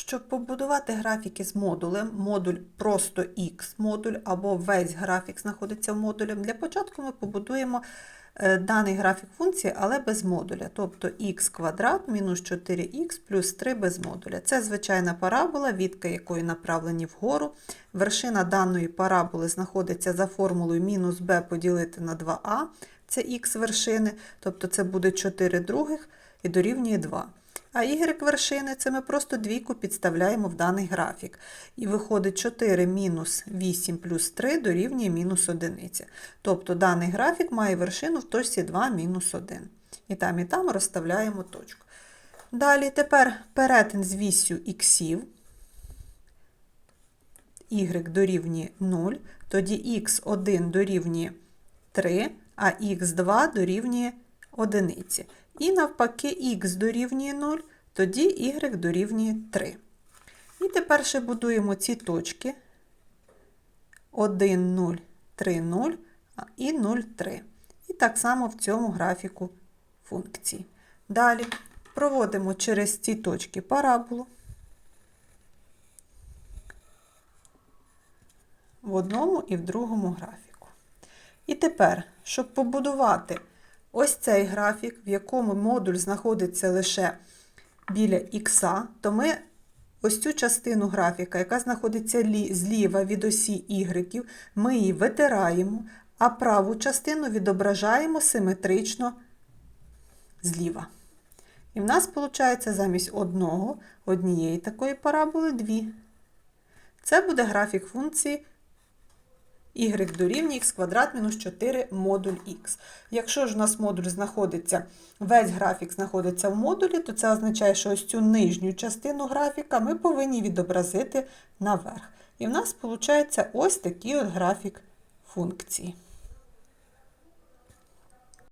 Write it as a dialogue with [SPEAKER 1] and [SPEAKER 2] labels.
[SPEAKER 1] Щоб побудувати графіки з модулем, модуль просто X модуль або весь графік знаходиться в модулі, для початку ми побудуємо е, даний графік функції, але без модуля. Тобто х квадрат мінус 4х плюс 3 без модуля. Це звичайна парабола, відки якої направлені вгору. Вершина даної параболи знаходиться за формулою мінус b поділити на 2а, це х вершини, тобто це буде 4 других і дорівнює 2. А y вершини це ми просто двійку підставляємо в даний графік. І виходить 4 мінус 8 плюс 3 дорівнює мінус 1. Тобто даний графік має вершину в точці 2 мінус 1. І там, і там розставляємо точку. Далі тепер перетин з вісю іксів. y дорівнює 0, тоді х1 дорівнює 3, а х2 дорівнює 1. І навпаки х дорівнює 0, тоді y дорівнює 3. І тепер ще будуємо ці точки 1, 0, 3, 0 і 0, 3. І так само в цьому графіку функції. Далі проводимо через ці точки параболу. В одному і в другому графіку. І тепер, щоб побудувати ось цей графік, в якому модуль знаходиться лише біля х, то ми ось цю частину графіка, яка знаходиться зліва від осі y, ми її витираємо, а праву частину відображаємо симетрично зліва. І в нас виходить замість одного, однієї такої параболи дві. Це буде графік функції y дорівнює х квадрат мінус 4 модуль х. Якщо ж у нас модуль знаходиться, весь графік знаходиться в модулі, то це означає, що ось цю нижню частину графіка ми повинні відобразити наверх. І в нас виходить ось такий от графік функції.